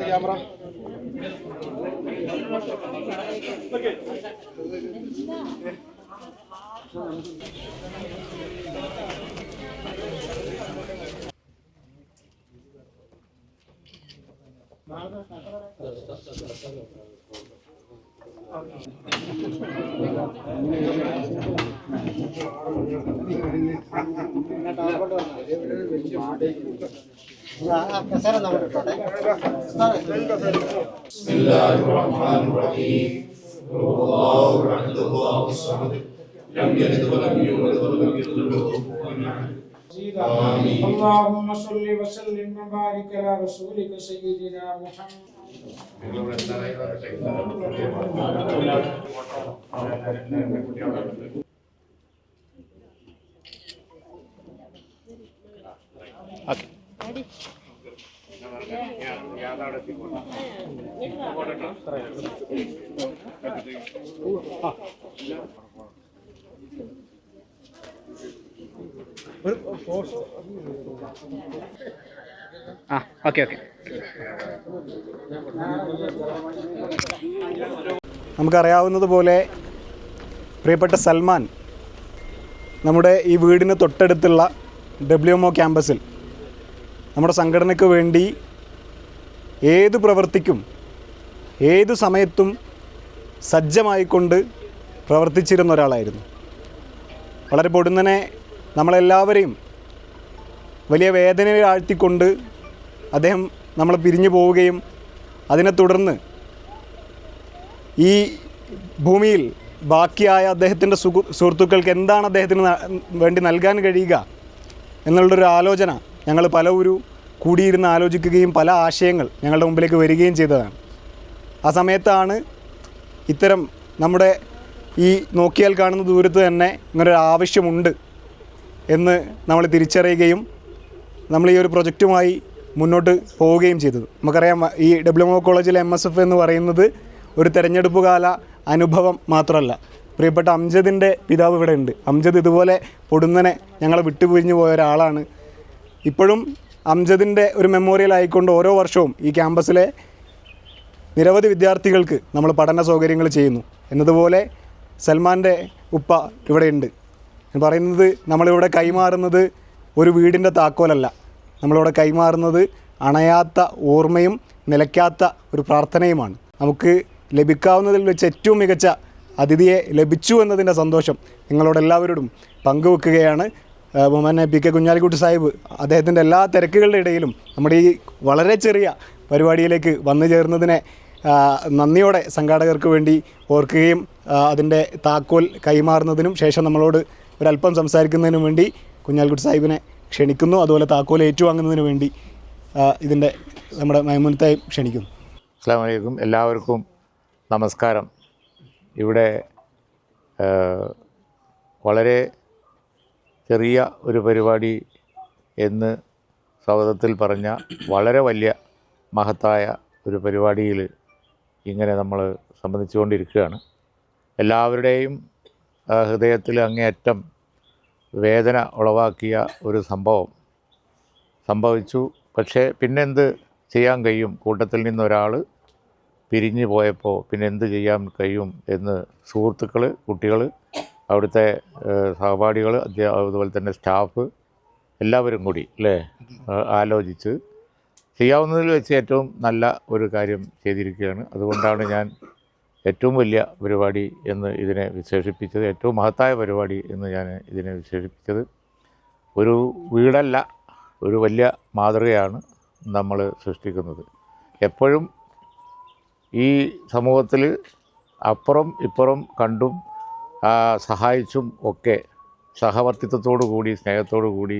Camera بسم الله الرحمن الرحيم قل هو الله احد الله الصمد لم يلد ولم يولد ولم يكن له كفوا احد آمين. اللهم صل وسلم وبارك على رسولك سيدنا محمد okay But of course. ആ okay okay. നമുക്കറിയാവുന്നതുപോലെ പ്രിയപ്പെട്ട സൽമാൻ നമ്മുടെ ഈ വീടിന് തൊട്ടടുത്തുള്ള ഡബ്ല്യു എം ഒ ക്യാമ്പസിൽ നമ്മുടെ സംഘടനയ്ക്ക് വേണ്ടി ഏത് പ്രവർത്തിക്കും ഏത് സമയത്തും സജ്ജമായിക്കൊണ്ട് പ്രവർത്തിച്ചിരുന്ന ഒരാളായിരുന്നു. വളരെ പൊടുന്നനെ നമ്മളെല്ലാവരെയും വലിയ വേദനയിൽ ആഴ്ത്തിക്കൊണ്ട് അദ്ദേഹം നമ്മൾ പിരിഞ്ഞു പോവുകയും അതിനെ തുടർന്ന് ഈ ഭൂമിയിൽ ബാക്കിയായ അദ്ദേഹത്തിന്റെ സുഹു സുഹൃത്തുക്കൾക്ക് എന്താണ് അദ്ദേഹത്തിന് വേണ്ടി നൽകാൻ കഴിയുക എന്നുള്ളൊരു ആലോചന ഞങ്ങൾ പല ഒരു കൂടിയിരുന്ന് ആലോചിക്കുകയും പല ആശയങ്ങൾ ഞങ്ങളുടെ മുമ്പിലേക്ക് വരികയും ചെയ്തതാണ്. ആ സമയത്താണ് ഇത്തരം നമ്മുടെ ഈ നോക്കിയാൽ കാണുന്ന ദൂരത്ത് തന്നെ ഇങ്ങനൊരു ആവശ്യമുണ്ട് എന്ന് നമ്മൾ തിരിച്ചറിയുകയും നമ്മൾ ഈ ഒരു പ്രൊജക്റ്റുമായി മുന്നോട്ട് പോവുകയും ചെയ്തത്. നമുക്കറിയാം ഈ ഡബ്ല്യു കോളേജിലെ എം എസ് എഫ് എന്ന് പറയുന്നത് ഒരു തെരഞ്ഞെടുപ്പ് കാല അനുഭവം മാത്രമല്ല. പ്രിയപ്പെട്ട അംജദിന്റെ പിതാവ് ഇവിടെ ഉണ്ട്. അംജദ് ഇതുപോലെ പൊടുന്നനെ ഞങ്ങളെ വിട്ടുപിരിഞ്ഞു പോയ ഒരാളാണ്. ഇപ്പോഴും അംജദിന്റെ ഒരു മെമ്മോറിയൽ ആയിക്കൊണ്ട് ഓരോ വർഷവും ഈ ക്യാമ്പസിലെ നിരവധി വിദ്യാർത്ഥികൾക്ക് നമ്മൾ പഠന സൗകര്യങ്ങൾ ചെയ്യുന്നു. എന്നതുപോലെ സൽമാന്റെ ഉപ്പ ഇവിടെയുണ്ട് പറയുന്നത് നമ്മളിവിടെ കൈമാറുന്നത് ഒരു വീടിന്റെ താക്കോലല്ല. നമ്മളിവിടെ കൈമാറുന്നത് അണയാത്ത ഓർമ്മയും നിലയ്ക്കാത്ത ഒരു പ്രാർത്ഥനയുമാണ്. നമുക്ക് ലഭിക്കാവുന്നതിൽ വെച്ച് ഏറ്റവും മികച്ച അതിഥിയെ ലഭിച്ചു എന്നതിന്റെ സന്തോഷം നിങ്ങളോട് എല്ലാവരോടും പങ്കുവെക്കുകയാണ്. ആ, ബഹുമാന്യ പി കെ കുഞ്ഞാലിക്കുട്ടി സാഹിബ് അദ്ദേഹത്തിന്റെ എല്ലാ തിരക്കുകളുടെ ഇടയിലും നമ്മുടെ ഈ വളരെ ചെറിയ പരിപാടിയിലേക്ക് വന്നു ചേർന്നതിനെ നന്ദിയോടെ സംഘാടകർക്ക് വേണ്ടി ഓർക്കുകയും അതിന്റെ താക്കോൽ കൈമാറുന്നതിനും ശേഷം നമ്മളോട് ഒരല്പം സംസാരിക്കുന്നതിനും വേണ്ടി കുഞ്ഞാലിക്കുട്ടി സാഹിബിനെ ക്ഷണിക്കുന്നു. അതുപോലെ താക്കോൽ ഏറ്റുവാങ്ങുന്നതിന് വേണ്ടി ഇതിന്റെ നമ്മുടെ മൈമുനത്തായി ക്ഷണിക്കുന്നു. അസ്സാം വലൈക്കും എല്ലാവർക്കും നമസ്കാരം. ഇവിടെ വളരെ ചെറിയ ഒരു പരിപാടി എന്ന് സ്വാഗതത്തിൽ പറഞ്ഞ വളരെ വലിയ മഹത്തായ ഒരു പരിപാടിയിൽ ഇങ്ങനെ നമ്മൾ സംബന്ധിച്ചുകൊണ്ടിരിക്കുകയാണ്. എല്ലാവരുടെയും ഹൃദയത്തിൽ അങ്ങേയറ്റം വേദന ഉളവാക്കിയ ഒരു സംഭവം സംഭവിച്ചു. പക്ഷേ പിന്നെന്ത് ചെയ്യാൻ കഴിയും? കൂട്ടത്തിൽ നിന്നൊരാൾ പിരിഞ്ഞു പോയപ്പോൾ പിന്നെ എന്ത് ചെയ്യാൻ കഴിയും എന്ന് സുഹൃത്തുക്കൾ കുട്ടികൾ അവിടുത്തെ സഹപാഠികൾ അതുപോലെ തന്നെ സ്റ്റാഫ് എല്ലാവരും കൂടി അല്ലേ? ആലോചിച്ച് ചെയ്യാവുന്നതിൽ വെച്ച് ഏറ്റവും നല്ല ഒരു കാര്യം ചെയ്തിരിക്കുകയാണ്. അതുകൊണ്ടാണ് ഞാൻ ഏറ്റവും വലിയ പരിപാടി എന്ന് ഇതിനെ വിശേഷിപ്പിച്ചത് ഏറ്റവും മഹത്തായ പരിപാടി എന്ന് ഞാൻ ഇതിനെ വിശേഷിപ്പിച്ചത് ഒരു വീടല്ല ഒരു വലിയ മാതൃകയാണ് നമ്മൾ സൃഷ്ടിക്കുന്നത്. എപ്പോഴും ഈ സമൂഹത്തിൽ അപ്പുറം ഇപ്പുറം കണ്ടും സഹായിച്ചും ഒക്കെ സഹവർത്തിത്വത്തോടു കൂടി സ്നേഹത്തോടു കൂടി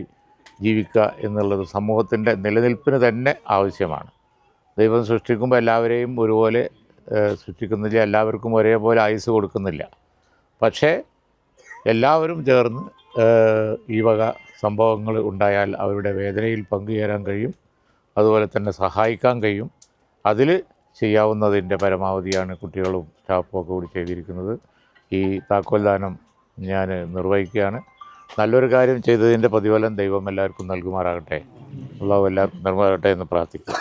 ജീവിക്കുക എന്നുള്ളത് സമൂഹത്തിന്റെ നിലനിൽപ്പിന് തന്നെ ആവശ്യമാണ്. ദൈവം സൃഷ്ടിക്കുമ്പോൾ എല്ലാവരെയും ഒരുപോലെ സൃഷ്ടിക്കുന്നില്ല എല്ലാവർക്കും ഒരേപോലെ ആയുസ് കൊടുക്കുന്നില്ല. പക്ഷേ എല്ലാവരും ചേർന്ന് ഈ വക സംഭവങ്ങൾ ഉണ്ടായാൽ അവരുടെ വേദനയിൽ പങ്കുചേരാൻ കഴിയും അതുപോലെ തന്നെ സഹായിക്കാൻ കഴിയും. അതിൽ ചെയ്യാവുന്നതിന്റെ പരമാവധിയാണ് കുട്ടികളും സ്റ്റാഫും ഒക്കെ കൂടി ചെയ്തിരിക്കുന്നത്. ഈ താക്കോൽദാനം ഞാൻ നിർവഹിക്കുകയാണ്. നല്ലൊരു കാര്യം ചെയ്തതിന്റെ പ്രതിഫലം ദൈവം എല്ലാവർക്കും നൽകുമാറാകട്ടെ അള്ളാഹു എല്ലാവർക്കും നൽകുമാറാകട്ടെ എന്ന് പ്രാർത്ഥിക്കും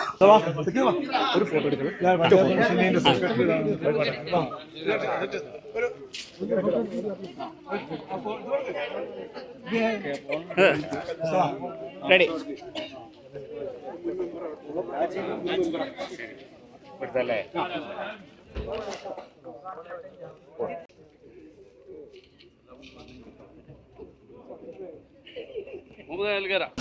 റെഡി ഇവിടുത്തെ മുപ്പതിനായിരം തരാം